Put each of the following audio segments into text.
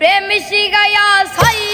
প্রেম শিগাইয়া সাইরার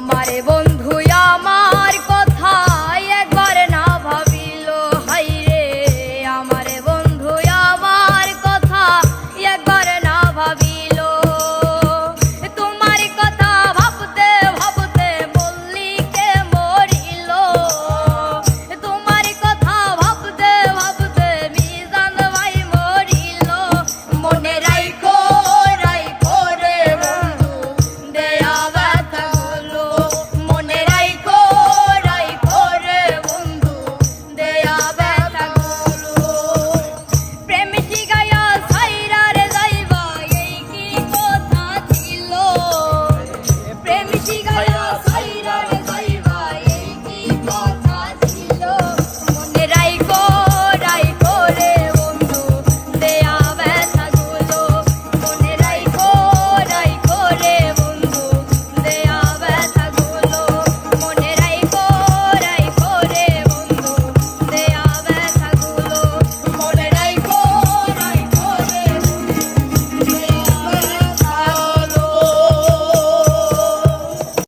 আমারে বন্ধু